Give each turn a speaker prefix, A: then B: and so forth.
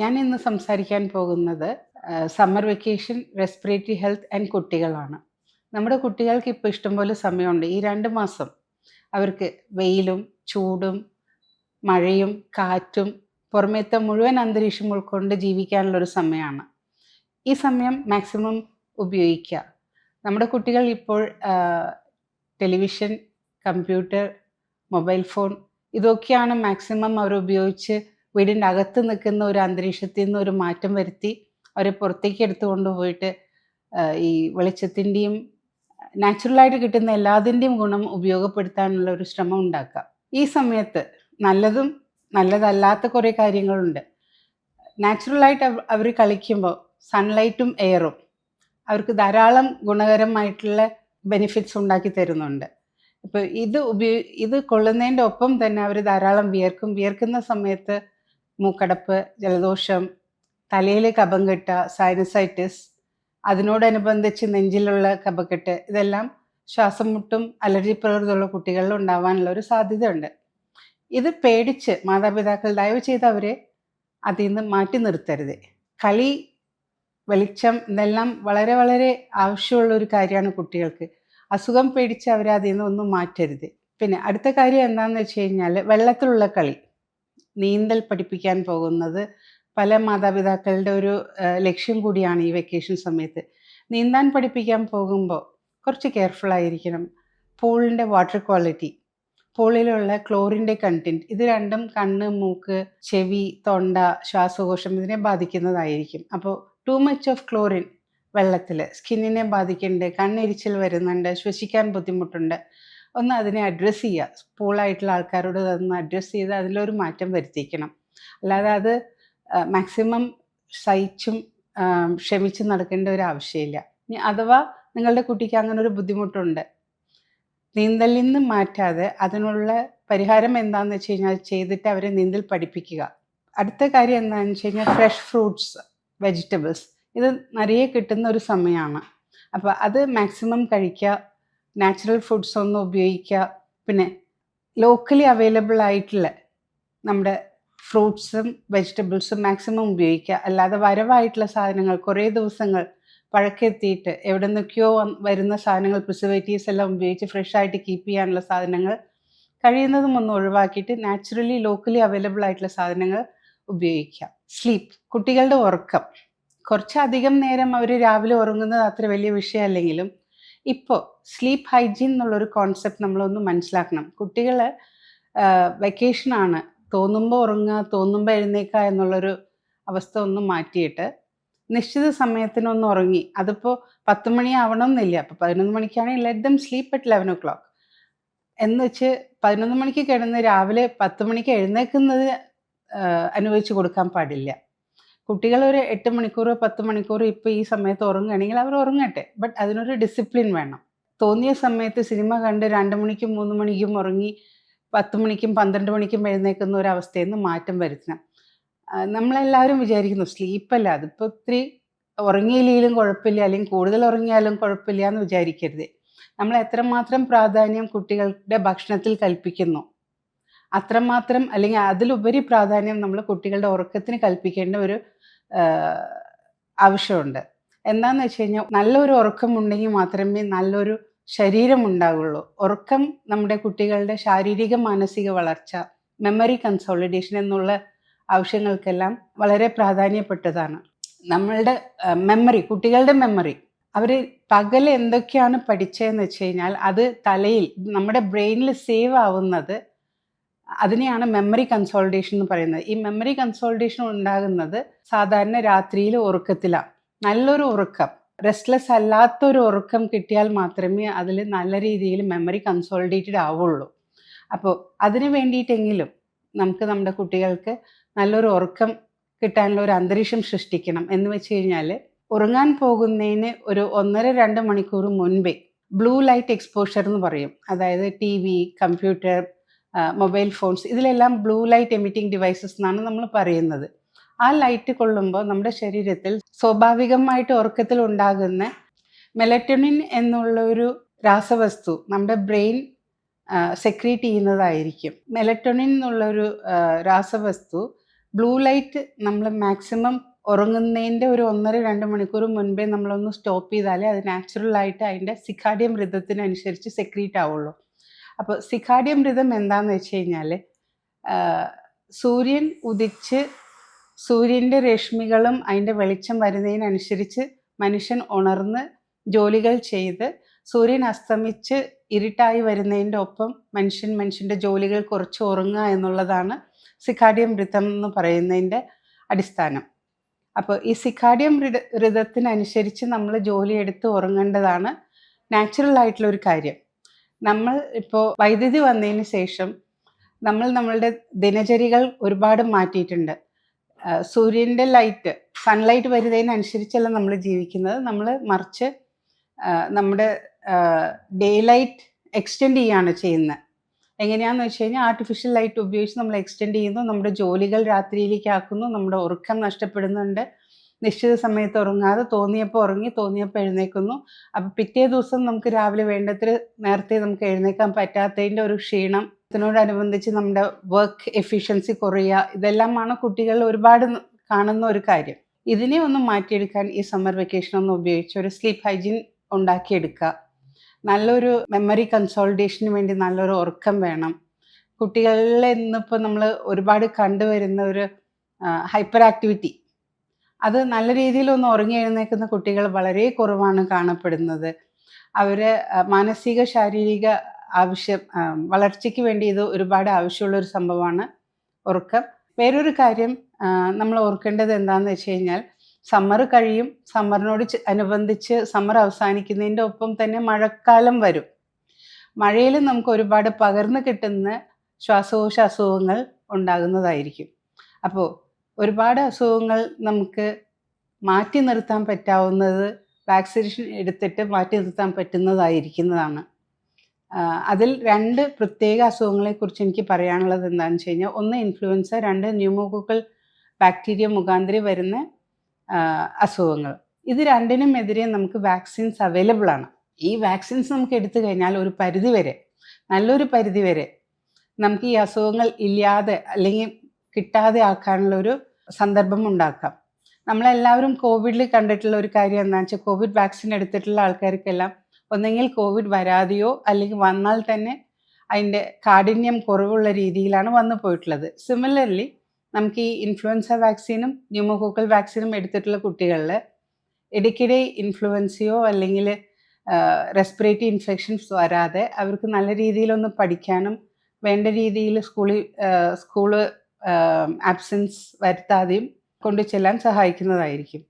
A: ഞാൻ ഇന്ന് സംസാരിക്കാൻ പോകുന്നത് summer vacation respiratory health and കുട്ടികളാണ്. നമ്മുടെ കുട്ടികൾക്ക് ഇപ്പോൾ ഇഷ്ടംപോലെ സമയമുണ്ട്. ഈ രണ്ട് മാസം അവർക്ക് വെയിലും ചൂടും മഴയും കാറ്റും പുറമേത്തെ മുഴുവൻ അന്തരീക്ഷം ഉൾക്കൊണ്ട് ജീവിക്കാനുള്ളൊരു സമയമാണ്. ഈ സമയം മാക്സിമം ഉപയോഗിക്കുക. നമ്മുടെ കുട്ടികൾ ഇപ്പോൾ ടെലിവിഷൻ കമ്പ്യൂട്ടർ മൊബൈൽ ഫോൺ ഇതൊക്കെയാണ് മാക്സിമം അവർ ഉപയോഗിച്ച് വീടിന്റെ അകത്ത് നിൽക്കുന്ന ഒരു അന്തരീക്ഷത്തിൽ നിന്ന് ഒരു മാറ്റം വരുത്തി അവരെ പുറത്തേക്ക് എടുത്തു കൊണ്ടുപോയിട്ട് ഈ വെളിച്ചത്തിന്റെയും നാച്ചുറലായിട്ട് കിട്ടുന്ന എല്ലാതിന്റെയും ഗുണം ഉപയോഗപ്പെടുത്താനുള്ള ഒരു ശ്രമം ഉണ്ടാക്കുക ഈ സമയത്ത് നല്ലതും നല്ലതല്ലാത്ത കുറേ കാര്യങ്ങളുണ്ട്. നാച്ചുറലായിട്ട് അവർ കളിക്കുമ്പോൾ സൺലൈറ്റും എയറും അവർക്ക് ധാരാളം ഗുണകരമായിട്ടുള്ള ബെനിഫിറ്റ്സ് ഉണ്ടാക്കി തരുന്നുണ്ട്. ഇപ്പോൾ ഇത് ഉപയോ ഇത് കൊള്ളുന്നതിന്റെ ഒപ്പം തന്നെ അവർ ധാരാളം വിയർക്കും. വിയർക്കുന്ന സമയത്ത് മൂക്കടപ്പ് ജലദോഷം തലയിൽ കഫം കെട്ട സൈനസൈറ്റിസ് അതിനോടനുബന്ധിച്ച് നെഞ്ചിലുള്ള കഫക്കെട്ട് ഇതെല്ലാം ശ്വാസം മുട്ടും അലർജി പ്രകൃതിയുള്ള കുട്ടികളിൽ ഉണ്ടാവാനുള്ള ഒരു സാധ്യതയുണ്ട്. ഇത് പേടിച്ച് മാതാപിതാക്കൾ ദയവ് ചെയ്ത് അവരെ അതിൽ നിന്ന് മാറ്റി നിർത്തരുത്. കളി വെളിച്ചം ഇതെല്ലാം വളരെ വളരെ ആവശ്യമുള്ള ഒരു കാര്യമാണ് കുട്ടികൾക്ക്. അസുഖം പേടിച്ച് അവരെ അതിൽ നിന്ന് ഒന്നും മാറ്റരുത്. പിന്നെ അടുത്ത കാര്യം എന്താണെന്ന് വെച്ച് കഴിഞ്ഞാൽ വെള്ളത്തിലുള്ള കളി. നീന്തൽ പഠിപ്പിക്കാൻ പോകുന്നത് പല മാതാപിതാക്കളുടെ ഒരു ലക്ഷ്യം കൂടിയാണ് ഈ വെക്കേഷൻ സമയത്ത്. നീന്താൻ പഠിപ്പിക്കാൻ പോകുമ്പോൾ കുറച്ച് കെയർഫുൾ ആയിരിക്കണം. പൂളിന്റെ വാട്ടർ ക്വാളിറ്റി പൂളിലുള്ള ക്ലോറിന്റെ കണ്ടന്റ് ഇത് രണ്ടും കണ്ണ് മൂക്ക് ചെവി തൊണ്ട ശ്വാസകോശം ഇതിനെ ബാധിക്കുന്നതായിരിക്കും. അപ്പോൾ ടു മച്ച് ഓഫ് ക്ലോറിൻ വെള്ളത്തിൽ സ്കിന്നിനെ ബാധിക്കുന്നുണ്ട് കണ്ണെരിച്ചിൽ വരുന്നുണ്ട് ശ്വസിക്കാൻ ബുദ്ധിമുട്ടുണ്ട്. ഒന്ന് അതിനെ അഡ്രസ്സ് ചെയ്യുക. സ്കൂളായിട്ടുള്ള ആൾക്കാരോട് അതൊന്ന് അഡ്രസ്സ് ചെയ്ത് അതിലൊരു മാറ്റം വരുത്തിക്കണം. അല്ലാതെ അത് മാക്സിമം സഹിച്ചും ക്ഷമിച്ച് നടക്കേണ്ട ഒരു ആവശ്യമില്ല. അഥവാ നിങ്ങളുടെ കുട്ടിക്ക് അങ്ങനെ ഒരു ബുദ്ധിമുട്ടുണ്ട് നീന്തലിൽ നിന്ന് മാറ്റാതെ അതിനുള്ള പരിഹാരം എന്താണെന്ന് വെച്ച് കഴിഞ്ഞാൽ ചെയ്തിട്ട് അവരെ നീന്തൽ പഠിപ്പിക്കുക. അടുത്ത കാര്യം എന്താണെന്ന് വെച്ച് കഴിഞ്ഞാൽ ഫ്രഷ് ഫ്രൂട്ട്സ് വെജിറ്റബിൾസ് ഇത് നിറയെ കിട്ടുന്ന ഒരു സമയമാണ്. അപ്പോൾ അത് മാക്സിമം കഴിക്കുക നാച്ചുറൽ ഫുഡ്സ് ഒന്നും ഉപയോഗിക്കുക പിന്നെ ലോക്കലി അവൈലബിൾ ആയിട്ടുള്ള നമ്മുടെ ഫ്രൂട്ട്സും വെജിറ്റബിൾസും മാക്സിമം ഉപയോഗിക്കുക അല്ലാതെ വരവായിട്ടുള്ള സാധനങ്ങൾ കുറേ ദിവസങ്ങൾ പഴക്കെത്തിയിട്ട് എവിടെ നിന്നൊക്കെയോ വരുന്ന സാധനങ്ങൾ പ്രിസർവേറ്റീവ്സ് എല്ലാം ഉപയോഗിച്ച് ഫ്രഷ് ആയിട്ട് കീപ്പ് ചെയ്യാനുള്ള സാധനങ്ങൾ കഴിയുന്നതും ഒന്ന് ഒഴിവാക്കിയിട്ട് നാച്ചുറലി ലോക്കലി അവൈലബിൾ ആയിട്ടുള്ള സാധനങ്ങൾ ഉപയോഗിക്കാം. സ്ലീപ്പ് കുട്ടികളുടെ ഉറക്കം. കുറച്ചധികം നേരം അവർ രാവിലെ ഉറങ്ങുന്നത് അത്ര വലിയ വിഷയമല്ലെങ്കിലും ഇപ്പോൾ സ്ലീപ്പ് ഹൈജീൻ എന്നുള്ളൊരു കോൺസെപ്റ്റ് നമ്മളൊന്ന് മനസ്സിലാക്കണം. കുട്ടികൾ വെക്കേഷനാണ് തോന്നുമ്പോൾ ഉറങ്ങുക തോന്നുമ്പോൾ എഴുന്നേക്കുക എന്നുള്ളൊരു അവസ്ഥ ഒന്ന് മാറ്റിയിട്ട് നിശ്ചിത സമയത്തിനൊന്ന് ഉറങ്ങി. അതിപ്പോൾ പത്ത് മണി ആവണമെന്നില്ല അപ്പോൾ പതിനൊന്ന് മണിക്കാണെങ്കിൽ let them sleep at eleven o'clock എന്ന് വെച്ച് പതിനൊന്ന് മണിക്ക് കിടന്ന് രാവിലെ പത്ത് മണിക്ക് എഴുന്നേൽക്കുന്നത് അനുവദിച്ചു കൊടുക്കാൻ പാടില്ല. കുട്ടികൾ ഒരു എട്ട് മണിക്കൂർ പത്ത് മണിക്കൂർ ഇപ്പോൾ ഈ സമയത്ത് ഉറങ്ങുകയാണെങ്കിൽ അവർ ഉറങ്ങട്ടെ. ബട്ട് അതിനൊരു ഡിസിപ്ലിൻ വേണം. തോന്നിയ സമയത്ത് സിനിമ കണ്ട് രണ്ട് മണിക്കും മൂന്ന് മണിക്കും ഉറങ്ങി പത്ത് മണിക്കും പന്ത്രണ്ട് മണിക്കും എഴുന്നേൽക്കുന്ന ഒരു അവസ്ഥയിൽ നിന്ന് മാറ്റം വരുത്തണം. നമ്മളെല്ലാവരും വിചാരിക്കുന്നു സ്ലീപ്പല്ല അതിപ്പോൾ ഒത്തിരി ഉറങ്ങിയില്ലെങ്കിലും കുഴപ്പമില്ല അല്ലെങ്കിൽ കൂടുതൽ ഉറങ്ങിയാലും കുഴപ്പമില്ല എന്ന് വിചാരിക്കരുത്. നമ്മൾ എത്രമാത്രം പ്രാധാന്യം കുട്ടികളുടെ ഭക്ഷണത്തിൽ കൽപ്പിക്കുന്നു അത്രമാത്രം അല്ലെങ്കിൽ അതിലുപരി പ്രാധാന്യം നമ്മൾ കുട്ടികളുടെ ഉറക്കത്തിന് കൽപ്പിക്കേണ്ട ഒരു ആവശ്യമുണ്ട്. എന്താണെന്ന് വെച്ച് കഴിഞ്ഞാൽ നല്ലൊരു ഉറക്കം ഉണ്ടെങ്കിൽ മാത്രമേ നല്ലൊരു ശരീരം ഉണ്ടാകുള്ളൂ ഉറക്കം നമ്മുടെ കുട്ടികളുടെ ശാരീരിക മാനസിക വളർച്ച മെമ്മറി കൺസോളിഡേഷൻ എന്നുള്ള ആവശ്യങ്ങൾക്കെല്ലാം വളരെ പ്രാധാന്യപ്പെട്ടതാണ്. നമ്മളുടെ മെമ്മറി കുട്ടികളുടെ മെമ്മറി അവർ പകൽ എന്തൊക്കെയാണ് പഠിച്ചതെന്ന് വെച്ച് കഴിഞ്ഞാൽ അത് തലയിൽ നമ്മുടെ ബ്രെയിനിൽ സേവ് ആവുന്നത് അതിനെയാണ് മെമ്മറി കൺസോൾട്ടേഷൻ എന്ന് പറയുന്നത്. ഈ മെമ്മറി കൺസോൾട്ടേഷൻ ഉണ്ടാകുന്നത് സാധാരണ രാത്രിയിൽ ഉറക്കത്തിലാണ് നല്ലൊരു ഉറക്കം. റെസ്റ്റ്ലെസ് അല്ലാത്തൊരു ഉറക്കം കിട്ടിയാൽ മാത്രമേ അതിൽ നല്ല രീതിയിൽ മെമ്മറി കൺസോൾട്ടേറ്റഡ് ആവുള്ളൂ. അപ്പോൾ അതിന് വേണ്ടിയിട്ടെങ്കിലും നമുക്ക് നമ്മുടെ കുട്ടികൾക്ക് നല്ലൊരു ഉറക്കം കിട്ടാനുള്ള ഒരു അന്തരീക്ഷം സൃഷ്ടിക്കണം എന്ന് വെച്ച് കഴിഞ്ഞാൽ ഉറങ്ങാൻ പോകുന്നതിന് ഒരു ഒന്നര രണ്ട് മണിക്കൂർ മുൻപേ ബ്ലൂ ലൈറ്റ് എക്സ്പോഷർ എന്ന് പറയും. അതായത് T V computer mobile phones. ഇതിലെല്ലാം ബ്ലൂ ലൈറ്റ് എമിറ്റിംഗ് ഡിവൈസസ് എന്നാണ് നമ്മൾ പറയുന്നത്. ആ ലൈറ്റ് കൊള്ളുമ്പോൾ നമ്മുടെ ശരീരത്തിൽ സ്വാഭാവികമായിട്ട് ഉറക്കത്തിൽ ഉണ്ടാകുന്ന മെലറ്റോണിൻ എന്നുള്ള ഒരു രാസവസ്തു നമ്മുടെ ബ്രെയിൻ സെക്രീറ്റ് ചെയ്യുന്നതായിരിക്കും. മെലറ്റോണിൻ എന്നുള്ളൊരു രാസവസ്തു ബ്ലൂ ലൈറ്റ് നമ്മൾ മാക്സിമം ഉറങ്ങുന്നതിന്റെ ഒരു ഒന്നര രണ്ട് മണിക്കൂർ മുൻപേ നമ്മളൊന്ന് സ്റ്റോപ്പ് ചെയ്താലേ അത് നാച്ചുറലായിട്ട് അതിന്റെ സിക്കാഡിയം വൃദ്ധത്തിനനുസരിച്ച് സെക്രീറ്റ് ആവുള്ളൂ. അപ്പോൾ സിക്കാഡിയം ഋതം എന്താണെന്ന് വെച്ച് കഴിഞ്ഞാൽ സൂര്യൻ ഉദിച്ച് സൂര്യന്റെ രശ്മികളും അതിന്റെ വെളിച്ചം വരുന്നതിനനുസരിച്ച് മനുഷ്യൻ ഉണർന്ന് ജോലികൾ ചെയ്ത് സൂര്യൻ അസ്തമിച്ച് ഇരുട്ടായി വരുന്നതിന്റെ ഒപ്പം മനുഷ്യൻ മനുഷ്യന്റെ ജോലികൾ കുറച്ച് ഉറങ്ങുക എന്നുള്ളതാണ് സിക്കാഡിയം ഋതം എന്ന് പറയുന്നതിന്റെ അടിസ്ഥാനം. അപ്പോൾ ഈ സിക്കാഡിയം ഋത ഋതത്തിനനുസരിച്ച് നമ്മൾ ജോലിയെടുത്ത് ഉറങ്ങേണ്ടതാണ് നാച്ചുറൽ ആയിട്ടുള്ള ഒരു കാര്യം. നമ്മൾ ഇപ്പോൾ വൈദ്യുതി വന്നതിന് ശേഷം നമ്മൾ നമ്മളുടെ ദിനചര്യകൾ ഒരുപാട് മാറ്റിയിട്ടുണ്ട്. സൂര്യന്റെ ലൈറ്റ് സൺലൈറ്റ് വരുന്നതിനനുസരിച്ചല്ല നമ്മൾ ജീവിക്കുന്നത്. നമ്മൾ മറിച്ച് നമ്മുടെ ഡേ ലൈറ്റ് എക്സ്റ്റെൻഡ് ചെയ്യുകയാണ് ചെയ്യുന്നത്. എങ്ങനെയാണെന്ന് വെച്ച് കഴിഞ്ഞാൽ ആർട്ടിഫിഷ്യൽ ലൈറ്റ് ഉപയോഗിച്ച് നമ്മൾ എക്സ്റ്റെൻഡ് ചെയ്യുന്നു. നമ്മുടെ ജോലികൾ രാത്രിയിലേക്കാക്കുന്നു നമ്മുടെ ഉറക്കം നഷ്ടപ്പെടുന്നുണ്ട്. നിശ്ചിത സമയത്ത് ഉറങ്ങാതെ തോന്നിയപ്പോൾ ഉറങ്ങി തോന്നിയപ്പോൾ എഴുന്നേക്കുന്നു. അപ്പോൾ പിറ്റേ ദിവസം നമുക്ക് രാവിലെ വേണ്ടത്ര നേരത്തെ നമുക്ക് എഴുന്നേക്കാൻ പറ്റാത്തതിന്റെ ഒരു ക്ഷീണം ഇതിനോടനുബന്ധിച്ച് നമ്മുടെ വർക്ക് എഫിഷ്യൻസി കുറയുക ഇതെല്ലാമാണ് കുട്ടികൾ ഒരുപാട് കാണുന്ന ഒരു കാര്യം. ഇതിനെ ഒന്ന് മാറ്റിയെടുക്കാൻ ഈ സമ്മർ വെക്കേഷൻ ഒന്ന് ഉപയോഗിച്ച് ഒരു സ്ലീപ്പ് ഹൈജീൻ ഉണ്ടാക്കിയെടുക്കുക. നല്ലൊരു മെമ്മറി കൺസോൾട്ടേഷന് വേണ്ടി നല്ലൊരു ഉറക്കം വേണം. കുട്ടികളിൽ ഇന്നിപ്പോൾ നമ്മൾ ഒരുപാട് കണ്ടുവരുന്ന ഒരു ഹൈപ്പർ ആക്ടിവിറ്റി അത് നല്ല രീതിയിലൊന്ന് ഉറങ്ങി എഴുന്നേൽക്കുന്ന കുട്ടികൾ വളരെ കുറവാണ് കാണപ്പെടുന്നത്. അവർ മാനസിക ശാരീരിക ആവശ്യം വളർച്ചയ്ക്ക് വേണ്ടി ഇത് ഒരുപാട് ആവശ്യമുള്ള ഒരു സംഭവമാണ് ഉറക്കം. വേറൊരു കാര്യം നമ്മൾ ഓർക്കേണ്ടത് എന്താണെന്ന് വെച്ച് കഴിഞ്ഞാൽ സമ്മർ കഴിയും സമ്മറിനോട് അനുബന്ധിച്ച് സമ്മർ അവസാനിക്കുന്നതിന്റെ ഒപ്പം തന്നെ മഴക്കാലം വരും. മഴയിൽ നമുക്ക് ഒരുപാട് പകർന്നു കിട്ടുന്ന ശ്വാസകോശ അസുഖങ്ങൾ ഉണ്ടാകുന്നതായിരിക്കും. അപ്പോൾ ഒരുപാട് അസുഖങ്ങൾ നമുക്ക് മാറ്റി നിർത്താൻ പറ്റാവുന്നത് വാക്സിനേഷൻ എടുത്തിട്ട് മാറ്റി നിർത്താൻ പറ്റുന്നതായിരിക്കുന്നതാണ്. അതിൽ രണ്ട് പ്രത്യേക അസുഖങ്ങളെക്കുറിച്ച് എനിക്ക് പറയാനുള്ളത് എന്താണെന്ന് വെച്ച് കഴിഞ്ഞാൽ ഒന്ന് ഇൻഫ്ലുവൻസ രണ്ട് ന്യൂമോക്കോക്കൽ ബാക്ടീരിയ മുഖാന്തരം വരുന്ന അസുഖങ്ങൾ. ഇത് രണ്ടിനും എതിരെ നമുക്ക് വാക്സിൻസ് അവൈലബിൾ ആണ്. ഈ വാക്സിൻസ് നമുക്ക് എടുത്തു കഴിഞ്ഞാൽ ഒരു പരിധി വരെ നല്ലൊരു പരിധി വരെ നമുക്ക് ഈ അസുഖങ്ങൾ ഇല്ലാതെ അല്ലെങ്കിൽ കിട്ടാതെ ആക്കാനുള്ള ഒരു സന്ദർഭം ഉണ്ടാക്കാം. നമ്മളെല്ലാവരും കോവിഡിൽ കണ്ടിട്ടുള്ള ഒരു കാര്യം എന്താണെന്ന് വെച്ചാൽ കോവിഡ് വാക്സിൻ എടുത്തിട്ടുള്ള ആൾക്കാർക്കെല്ലാം ഒന്നെങ്കിൽ കോവിഡ് വരാതെയോ അല്ലെങ്കിൽ വന്നാൽ തന്നെ അതിന്റെ കാഠിന്യം കുറവുള്ള രീതിയിലാണ് വന്നു പോയിട്ടുള്ളത്. സിമിലർലി നമുക്ക് ഈ ഇൻഫ്ലുവൻസ വാക്സിനും ന്യൂമോകോക്കൽ വാക്സിനും എടുത്തിട്ടുള്ള കുട്ടികളിൽ ഇടയ്ക്കിടെ ഇൻഫ്ലുവൻസയോ അല്ലെങ്കിൽ റെസ്പിറേറ്ററി ഇൻഫെക്ഷൻസ് വരാതെ അവർക്ക് നല്ല രീതിയിലൊന്ന് പഠിക്കാനും വേണ്ട രീതിയിൽ സ്കൂളിൽ സ്കൂൾ ആബ്സെൻസ് വരുത്താതെയും കൊണ്ടു ചെല്ലാൻ സഹായിക്കുന്നതായിരിക്കും.